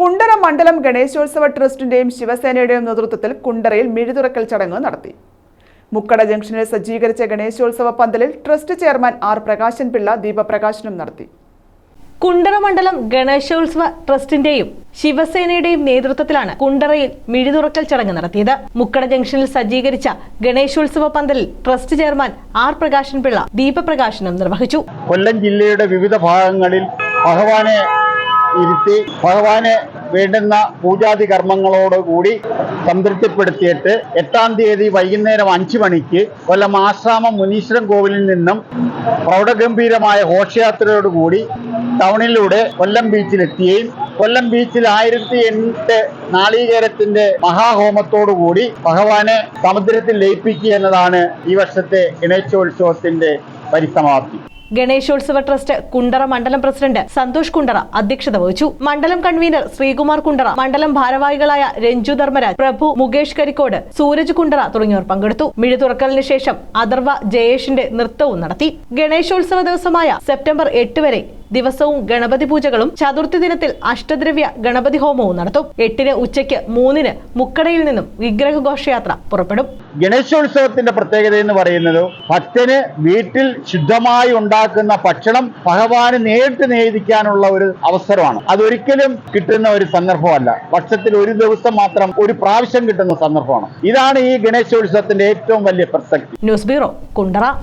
കുണ്ടറ മണ്ഡലം ഗണേശോത്സവ ട്രസ്റ്റിന്റെയും ശിവസേനയുടെയും നേതൃത്വത്തിൽ കുണ്ടറയിൽ മിഴിതുറക്കൽ ചടങ്ങ് നടത്തി. മുക്കട ജംഗ്ഷനിൽ സജ്ജീകരിച്ച ഗണേശോത്സവ പന്തലിൽ trust chairman R Prakashan Pillai ദീപപ്രകാശനം നടത്തി. കുണ്ടറ മണ്ഡലം ഗണേശോത്സവ ട്രസ്റ്റിന്റെയും ശിവസേനയുടെയും നേതൃത്വത്തിലാണ് കുണ്ടറയിൽ മിഴിതുറക്കൽ ചടങ്ങ് നടത്തിയത്. മുക്കട ജംഗ്ഷനിൽ സജ്ജീകരിച്ച ഗണേശോത്സവ പന്തലിൽ trust chairman R Prakashan Pillai ദീപപ്രകാശനം നിർവഹിച്ചു. കൊല്ലം ജില്ലയുടെ വിവിധ ഭാഗങ്ങളിൽ ഭഗവാനെ ഇരുത്തി ഭഗവാനെ വേണ്ടുന്ന പൂജാതി കർമ്മങ്ങളോടുകൂടി സംതൃപ്തിപ്പെടുത്തിയിട്ട് എട്ടാം തീയതി വൈകുന്നേരം അഞ്ചു മണിക്ക് കൊല്ലം ആശ്രാമം മുനീശ്വരൻ കോവിലിൽ നിന്നും പ്രൗഢഗംഭീരമായ ഘോഷയാത്രയോടുകൂടി ടൗണിലൂടെ കൊല്ലം ബീച്ചിലെത്തുകയും കൊല്ലം ബീച്ചിൽ ആയിരത്തി എട്ട് നാളീകേരത്തിന്റെ മഹാഹോമത്തോടുകൂടി ഭഗവാനെ സമുദ്രത്തിൽ ലയിപ്പിക്കുക എന്നതാണ് ഈ വർഷത്തെ ഗണേശോത്സവത്തിന്റെ പരിസമാപ്തി. ഗണേശോത്സവ ട്രസ്റ്റ് കുണ്ടറ മണ്ഡലം പ്രസിഡന്റ് സന്തോഷ് കുണ്ടറ അധ്യക്ഷത വഹിച്ചു. മണ്ഡലം കൺവീനർ ശ്രീകുമാർ കുണ്ടറ മണ്ഡലം ഭാരവാഹികളായ രഞ്ജു ധർമ്മരാജ് പ്രഭു മുകേഷ് കരിക്കോട് സൂരജ് കുണ്ടറ തുടങ്ങിയവർ പങ്കെടുത്തു. മിഴി തുറക്കലിന് ശേഷം അഥർവ ജയേഷിന്റെ നൃത്തവും നടത്തി. ഗണേശോത്സവ ദിവസമായ സെപ്റ്റംബർ എട്ട് വരെ ദിവസവും ഗണപതി പൂജകളും ചതുർത്ഥി ദിനത്തിൽ അഷ്ടദ്രവ്യ ഗണപതി ഹോമവും നടത്തും. എട്ടിന് ഉച്ചയ്ക്ക് മൂന്നിന് മുക്കടയിൽ നിന്നും വിഗ്രഹ ഘോഷയാത്ര പുറപ്പെടും. ഗണേശോത്സവത്തിന്റെ പ്രത്യേകത എന്ന് പറയുന്നത് ഭക്തന് വീട്ടിൽ ശുദ്ധമായി ഉണ്ടാക്കുന്ന ഭക്ഷണം ഭഗവാന് നേരിട്ട് നേദിക്കാനുള്ള ഒരു അവസരമാണ്. അതൊരിക്കലും കിട്ടുന്ന ഒരു സന്ദർഭമല്ല. വർഷത്തിൽ ഒരു ദിവസം മാത്രം ഒരു പ്രാവശ്യം കിട്ടുന്ന സന്ദർഭമാണ്. ഇതാണ് ഈ ഗണേശോത്സവത്തിന്റെ ഏറ്റവും വലിയ പ്രസക്തി. News bureau Kundara.